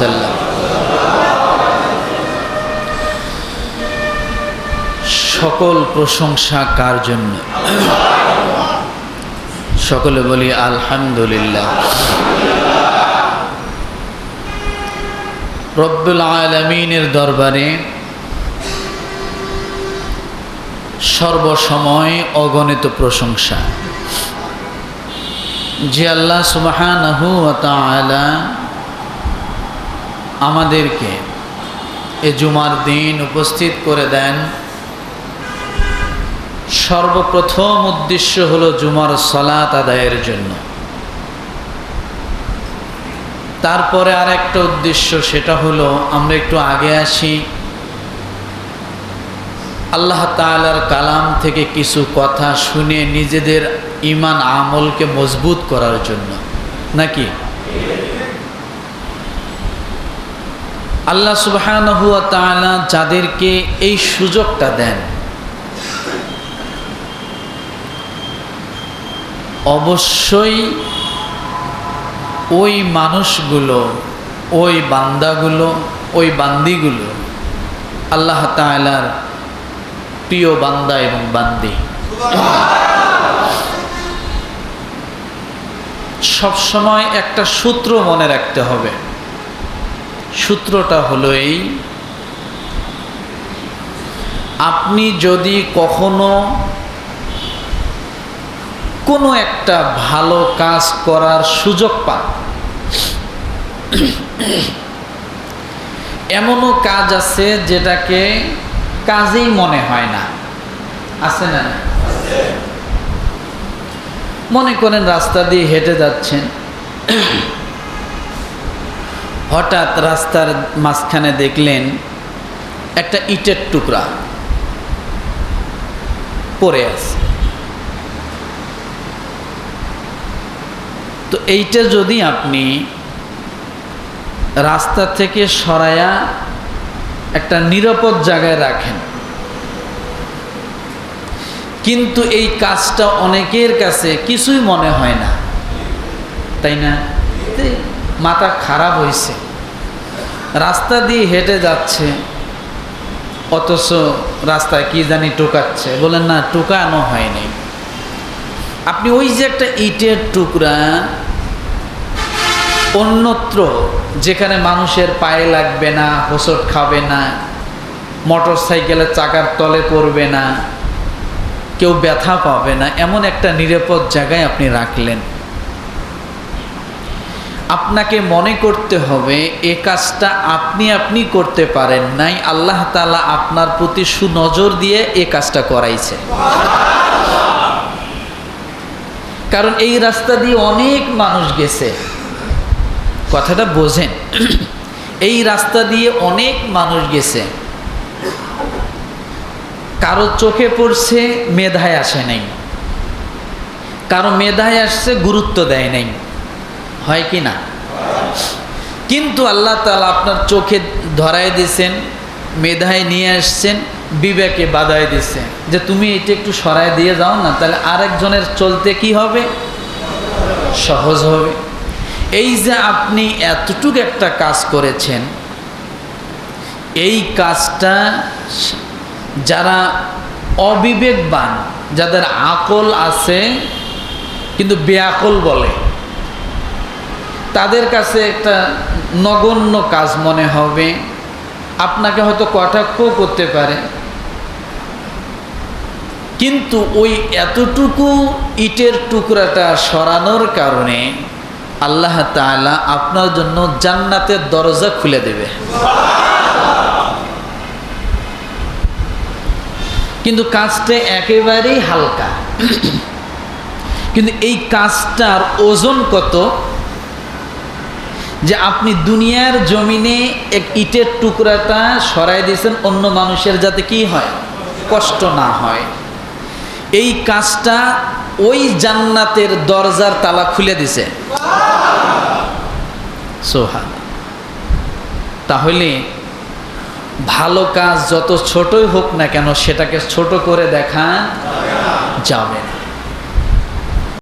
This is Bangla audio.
ওসাল্লাম সকল প্রশংসা কার জন্য? সকলে বলি, আলহামদুলিল্লাহ। রব্বুল আলমিনের দরবারে সর্বসময় অগণিত প্রশংসা। যে আল্লাহ তাআলা আমাদেরকে এ জুমার দিন উপস্থিত করে দেন। সর্বপ্রথম উদ্দেশ্য হলো জুমার সলাত আদায়ের জন্য। তারপরে আর একটা উদ্দেশ্য, সেটা হলো আমরা একটু আগে আসি। আল্লাহ তালার কালাম থেকে কিছু কথা শুনে নিজেদের ইমান আমলকে মজবুত করার জন্য। নাকি? আল্লাহ সুবাহানহুয়া তালা যাদেরকে এই সুযোগটা দেন, অবশ্যই ওই মানুষগুলো, ওই বান্দাগুলো, ওই বান্দিগুলো আল্লাহ তালার প্রিয় বান্দা এবং বান্দি। সবসময় একটা সূত্র মনে রাখতে হবে। সূত্রটা হলো এই, আপনি যদি কখনো কোনো একটা ভালো কাজ করার সুযোগ পান, এমনও কাজ আছে যেটাকে কাজেই মনে হয় না। আছে না মনে করেন রাস্তা দিয়ে হেঁটে যাচ্ছেন হঠাৎ রাস্তার মাঝখানে দেখলেন একটা ইটের টুকরা পড়ে আছে। তো এইটা যদি আপনি রাস্তা থেকে সরায়া একটা নিরাপদ জায়গায় রাখেন, কিন্তু এই কাজটা অনেকের কাছে কিছুই মনে হয় না। তাই না? মাথা খারাপ হয়েছে রাস্তা দিয়ে হেঁটে যাচ্ছে, অথচ রাস্তায় কি জানি টোকাচ্ছে। বলেন না, টোকানো হয়নি। আপনি ওই যে একটা ইটের টুকরা, অন্যত্র যেখানে মানুষের পায়ে লাগবে না হোসট খাবে না মোটর সাইকেলের চাকার তলে পড়বে না, কেউ ব্যথা পাবে না, এমন একটা নিরাপদ জায়গায় আপনি রাখলেন। আপনাকে মনে করতে হবে, এ কাজটা আপনি আপনি করতে পারেন নাই। আল্লাহ তালা আপনার প্রতি সুনজর দিয়ে এ কাজটা করাইছে। কারণ এই রাস্তা দিয়ে অনেক মানুষ গেছে। কথাটা বোঝেন। এই রাস্তা দিয়ে অনেক মানুষ গেছে। কারও চোখে পড়ছে, মেধায় আসে নাই। কারও মেধায় আসছে, গুরুত্ব দেয় নাই। হয় কি না? কিন্তু আল্লাহ তালা আপনার চোখে ধরায় দিয়েছেন, মেধায় নিয়ে আসছেন, বিবেকে বাধায় দিচ্ছে যে তুমি এটা একটু সরায় দিয়ে যাও না, তাহলে আরেকজনের চলতে কি হবে? সহজ হবে। এই যে আপনি এতটুকু একটা কাজ করেছেন, এই কাজটা যারা অবিবেকবান, যাদের আকল আছে, কিন্তু বেআকল বলে তাদের কাছে একটা নগণ্য কাজ মনে হবে। আপনাকে হয়তো কটাক্ষ করতে পারে। কিন্তু ওই এতটুকু ইটের টুকরাটা সরানোর কারণে আল্লাহ তাআলা আপনার জন্য জান্নাতের দরজা খুলে দেবে। কিন্তু কাজটা একেবারেই হালকা। কিন্তু এই কাজটার ওজন কত? যে আপনি দুনিয়ার জমিনে এক ইটের টুকরাটা সরাই দিয়েছেন, অন্য মানুষের যাতে কি হয়? কষ্ট না হয়। এই কাজটা ওই জান্নাতের দরজার তালা খুলে দিছে। সোহা তাহলে ভালো কাজ যত ছোটই হোক না কেন, সেটাকে ছোট করে দেখা যাবে না।